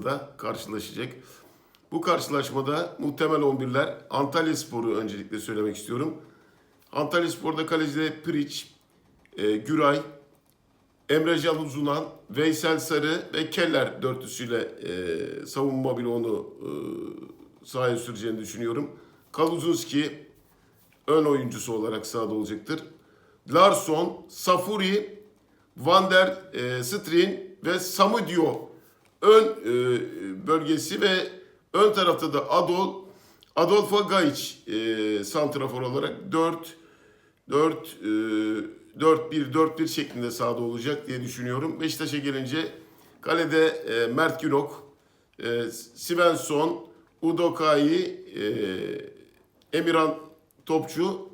16'da karşılaşacak. Bu karşılaşmada muhtemel 11'ler Antalya Spor'u öncelikle söylemek istiyorum. Antalya Spor'da kalecide Priç, e, Güray, Emre Can Uzunan, Veysel Sarı ve Keller dörtlüsüyle e, savunma bloğunu e, sahaya süreceğini düşünüyorum. Kaluzunski ön oyuncusu olarak sahada olacaktır. Larson, Safuri, Van der e, Strin ve Samudio ön e, bölgesi ve ön tarafta da Adol Adolfo Gajic e, santrafor olarak 4 4 e, 4-1 4-1 şeklinde sahada olacak diye düşünüyorum. Beşiktaş'a gelince kalede e, Mert Günok, e, Svensson, Udokai, e, Emirhan Topçu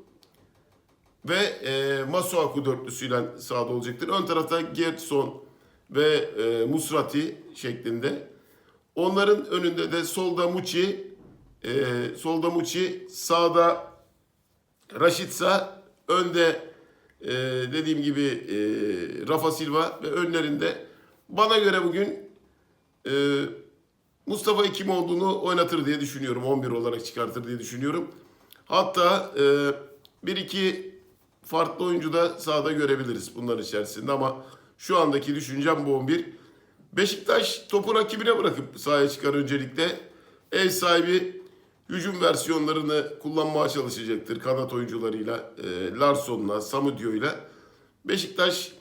ve e, Masuaku dörtlüsüyle sahada olacaktır. Ön tarafta Gerson ve e, Musrati şeklinde. Onların önünde de solda Muçi, e, solda Muçi, sağda Raşitsa, önde e, dediğim gibi e, Rafa Silva ve önlerinde bana göre bugün e, Mustafa Hekimoğlu'nu oynatır diye düşünüyorum. 11 olarak çıkartır diye düşünüyorum. Hatta e, bir iki farklı oyuncu da sahada görebiliriz bunların içerisinde ama şu andaki düşüncem bu 11. Beşiktaş topu rakibine bırakıp sahaya çıkar öncelikle. Ev sahibi hücum versiyonlarını kullanmaya çalışacaktır kanat oyuncularıyla, e, Larsson'la, Samudio'yla. Beşiktaş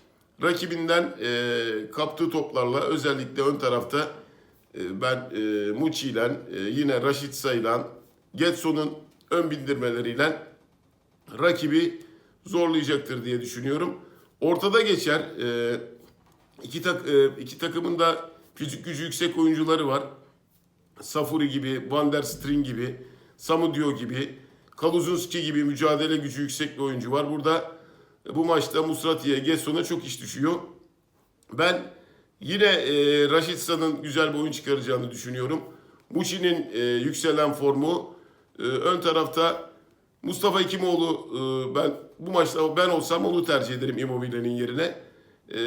rakibinden e, kaptığı toplarla özellikle ön tarafta e, ben e, Muçi ile e, yine Raşit ile Getson'un ön bindirmeleriyle rakibi zorlayacaktır diye düşünüyorum. Ortada geçer. E, iki, tak, e, iki takımın da fizik gücü yüksek oyuncuları var. Safuri gibi, Van der String gibi, Samudio gibi, Kaluzunski gibi mücadele gücü yüksek bir oyuncu var. Burada bu maçta Musrati'ye, Gesson'a çok iş düşüyor. Ben yine e, Raşitsa'nın güzel bir oyun çıkaracağını düşünüyorum. Muçi'nin e, yükselen formu. E, ön tarafta Mustafa Hekimoğlu e, ben bu maçta ben olsam onu tercih ederim Immobile'nin yerine. E,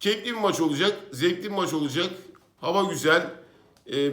keyifli bir maç olacak, zevkli bir maç olacak. Hava güzel. E,